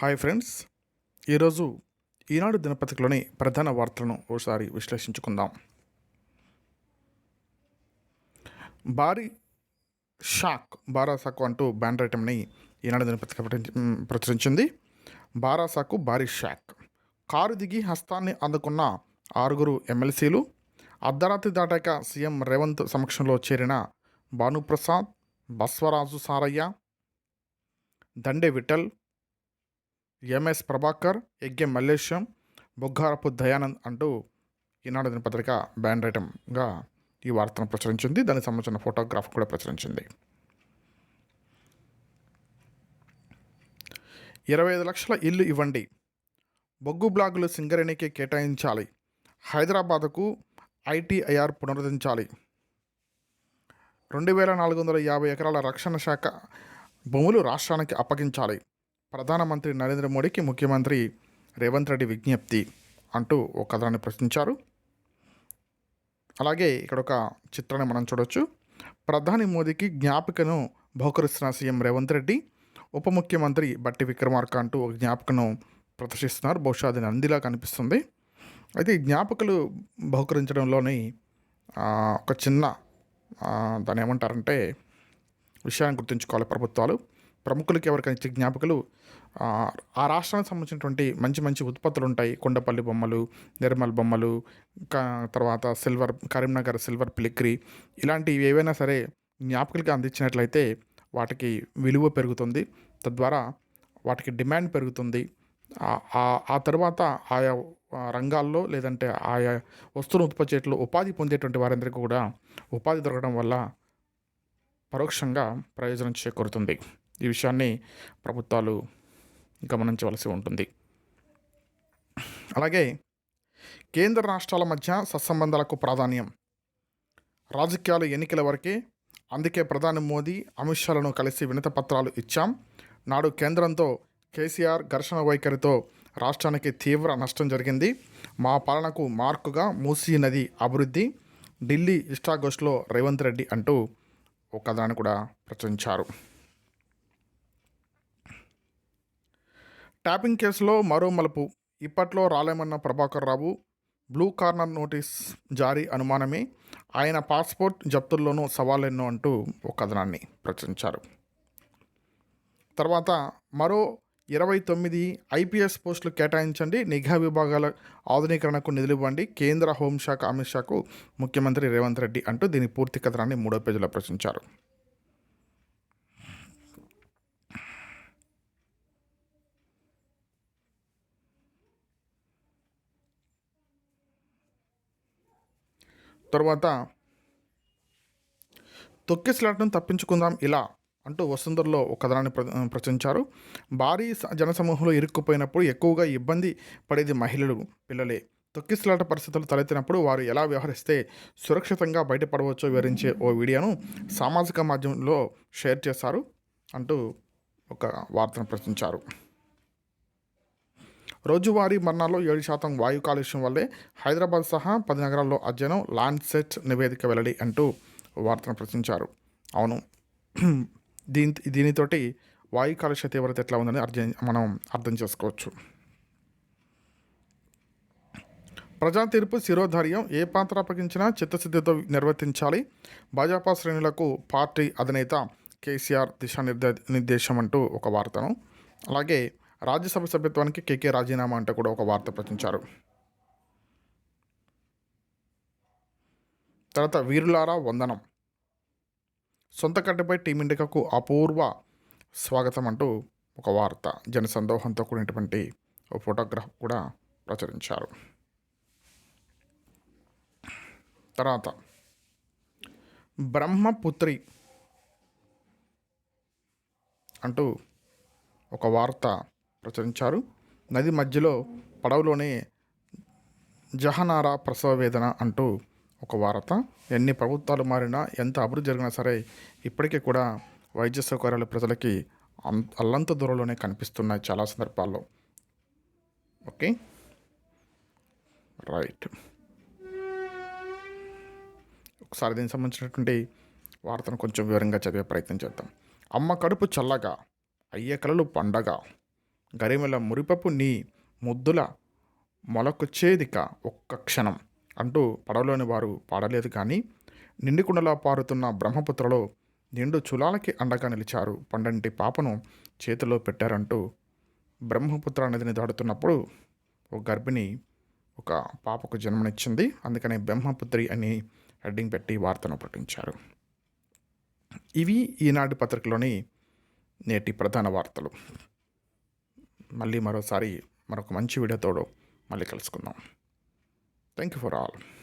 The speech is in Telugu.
Hi friends. ఈరోజు ఈనాడు దినపత్రికలోని ప్రధాన వార్తలను ఓసారి విశ్లేషించుకుందాం. భారీ షాక్ బారాసాకు అంటూ బ్యాన్ ఐటమ్ని ఈనాడు దినపత్రిక ప్రచురించింది. బారాసాకు భారీ షాక్. కారు దిగి హస్తాన్ని అందుకున్న ఆరుగురు ఎమ్మెల్సీలు అర్ధరాత్రి దాటాక సీఎం రేవంత్ సమక్షంలో చేరిన భానుప్రసాద్ బస్వరాజు సారయ్య దండే విఠల్ ఎంఎస్ ప్రభాకర్ యజ్ఞ మల్లేశం బొగ్గారపు దయానంద్ అంటూ ఈనాడు దినపత్రిక బ్యాండ్ ఐటమ్గా ఈ వార్తను ప్రచురించింది. దానికి సంబంధించిన ఫోటోగ్రాఫ్ కూడా ప్రచురించింది. ఇరవై ఐదు లక్షల ఇల్లు ఇవ్వండి. బొగ్గు బ్లాగులు సింగరేణికి కేటాయించాలి. హైదరాబాద్కు ఐటీఐఆర్ పునరుద్ధరించాలి. రెండు వేల నాలుగు వందల యాభై ఎకరాల రక్షణ శాఖ భూములు రాష్ట్రానికి అప్పగించాలి. ప్రధానమంత్రి నరేంద్ర మోడీకి ముఖ్యమంత్రి రేవంత్ రెడ్డి విజ్ఞప్తి అంటూ ఒక కథనాన్ని ప్రశ్నించారు. అలాగే ఇక్కడ ఒక చిత్రాన్ని మనం చూడొచ్చు. ప్రధాని మోదీకి జ్ఞాపికను బహుకరిస్తున్న సీఎం రేవంత్ రెడ్డి ఉప ముఖ్యమంత్రి బట్టి విక్రమార్క అంటూ ఒక జ్ఞాపికను ప్రదర్శిస్తున్నారు. బహుశా అది నందిలా కనిపిస్తుంది. అయితే ఈ బహుకరించడంలోని ఒక చిన్న దాని దాన్ని ఏమంటారంటే విషయాన్ని గుర్తుంచుకోవాలి ప్రభుత్వాలు. ప్రముఖులకి ఎవరికైనా ఇచ్చే జ్ఞాపకాలు ఆ, రాష్ట్రానికి సంబంధించినటువంటి మంచి మంచి ఉత్పత్తులు ఉంటాయి. కొండపల్లి బొమ్మలు నిర్మల్ బొమ్మలు ఇంకా తర్వాత సిల్వర్ కరీంనగర్ సిల్వర్ పిలిక్రీ ఇలాంటివి ఏవైనా సరే జ్ఞాపకాలకి అందించినట్లయితే వాటికి విలువ పెరుగుతుంది. తద్వారా వాటికి డిమాండ్ పెరుగుతుంది. ఆ- తర్వాత ఆయా రంగాల్లో లేదంటే ఆయా వస్తువులు ఉత్పత్తి చేయట్లో ఉపాధి పొందేటువంటి వారందరికీ కూడా ఉపాధి దొరకడం వల్ల పరోక్షంగా ప్రయోజనం చేకూరుతుంది. ఈ విషయాన్ని ప్రభుత్వాలు గమనించవలసి ఉంటుంది. అలాగే కేంద్ర రాష్ట్రాల మధ్య సత్సంబంధాలకు ప్రాధాన్యం. రాజకీయాలు ఎన్నికల వరకే అందుకే ప్రధాని మోదీ అమిత్ షాలను కలిసి వినత పత్రాలు ఇచ్చాం. నాడు కేంద్రంతో కేసీఆర్ ఘర్షణ వైఖరితో రాష్ట్రానికి తీవ్ర నష్టం జరిగింది. మా పాలనకు మార్కుగా మూసీ నది అభివృద్ధి ఢిల్లీ ఇష్టాగోష్లో రేవంత్ రెడ్డి అంటూ ఒక కథనాన్ని కూడా ప్రచురించారు. ట్యాపింగ్ కేసులో మరో మలుపు. ఇప్పట్లో రాలేమన్న Prabhakar Rao blue corner notice జారీ అనుమానమే. ఆయన పాస్పోర్ట్ జప్తుల్లోనూ సవాలెన్నో అంటూ ఒక కథనాన్ని ప్రచురించారు. తర్వాత మరో ఇరవై తొమ్మిది ఐపీఎస్ పోస్టులు కేటాయించండి. నిఘా విభాగాల ఆధునీకరణకు నిధులు ఇవ్వండి కేంద్ర హోంశాఖ అమిత్ షాకు ముఖ్యమంత్రి రేవంత్ రెడ్డి అంటూ దీని పూర్తి కథనాన్ని మూడో పేజీలో ప్రచురించారు. తర్వాత తొక్కిసలాటను తప్పించుకుందాం ఇలా అంటూ వసుంధరలో ఒక కథనాన్ని ప్ర ప్రచురించారు. భారీ స- జనసమూహంలో ఇరుక్కుపోయినప్పుడు ఎక్కువగా ఇబ్బంది పడేది మహిళలు పిల్లలే. తొక్కిసలాట పరిస్థితులు తలెత్తినప్పుడు వారు ఎలా వ్యవహరిస్తే సురక్షితంగా బయటపడవచ్చో వివరించే ఓ వీడియోను సామాజిక మాధ్యమంలో షేర్ చేశారు అంటూ ఒక వార్తను ప్రచురించారు. రోజువారీ మరణాల్లో ఏడు శాతం వాయు కాలుష్యం వల్లే హైదరాబాద్ సహా పది నగరాల్లో అధ్యయనం లాండ్సెట్ నివేదిక వెల్లడి అంటూ వార్తను ప్రచురించారు. అవును. దీని దీనితోటి వాయు కాలుష్య తీవ్రత ఎట్లా ఉందని అర్థం మనం అర్థం చేసుకోవచ్చు. ప్రజా తీర్పు శిరోధార్యం ఏ పాత్ర అప్పగించినా చిత్తశుద్ధితో నిర్వర్తించాలి. భాజపా శ్రేణులకు పార్టీ అధినేత కేసీఆర్ దిశానిర్దే నిర్దేశం అంటూ ఒక వార్తను. అలాగే రాజ్యసభ సభ్యత్వానికి కేకే రాజీనామా అంటూ కూడా ఒక వార్త ప్రచురించారు. తర్వాత వీరులారా వందనం. సొంత కట్టెపై టీమిండియాకు అపూర్వ స్వాగతం అంటూ ఒక వార్త. జనసందోహంతో కూడినటువంటి ఓ ఫోటోగ్రాఫ్ కూడా ప్రచురించారు. తర్వాత బ్రహ్మపుత్రి అంటూ ఒక వార్త ప్రచురించారు. నది మధ్యలో పడవలోనే జహనారా ప్రసవ వేదన అంటూ ఒక వార్త. ఎన్ని ప్రభుత్వాలు మారినా ఎంత అభివృద్ధి జరిగినా సరే ఇప్పటికీ కూడా వైద్య సౌకర్యాలు ప్రజలకి అం- అల్లంత దూరంలోనే కనిపిస్తున్నాయి చాలా సందర్భాల్లో. ఓకే? రైట్. ఒకసారి దీనికి సంబంధించినటువంటి వార్తను కొంచెం వివరంగా చదివే ప్రయత్నం చేద్దాం. అమ్మ కడుపు చల్లగా అయ్యే కలలు పండగ. గరిమెల మురిపపు నీ ముద్దుల మొలకొచ్చేదిక ఒక్క క్షణం అంటూ పడవలోని వారు పాడలేదు కానీ నిండుకుండలా పారుతున్న బ్రహ్మపుత్రలో నిండు చులాలకి అండగా నిలిచారు. పండంటి పాపను చేతిలో పెట్టారంటూ బ్రహ్మపుత్ర నదిని దాడుతున్నప్పుడు ఒక గర్భిణి ఒక పాపకు జన్మనిచ్చింది. అందుకనే బ్రహ్మపుత్రి అని హెడ్డింగ్ పెట్టి వార్తను ప్రకటించారు. ఇవి ఈనాటి పత్రికలోని నేటి ప్రధాన వార్తలు. మళ్ళీ మరోసారి మరొక మంచి వీడియోతోడు మళ్ళీ కలుసుకుందాం. Thank you for all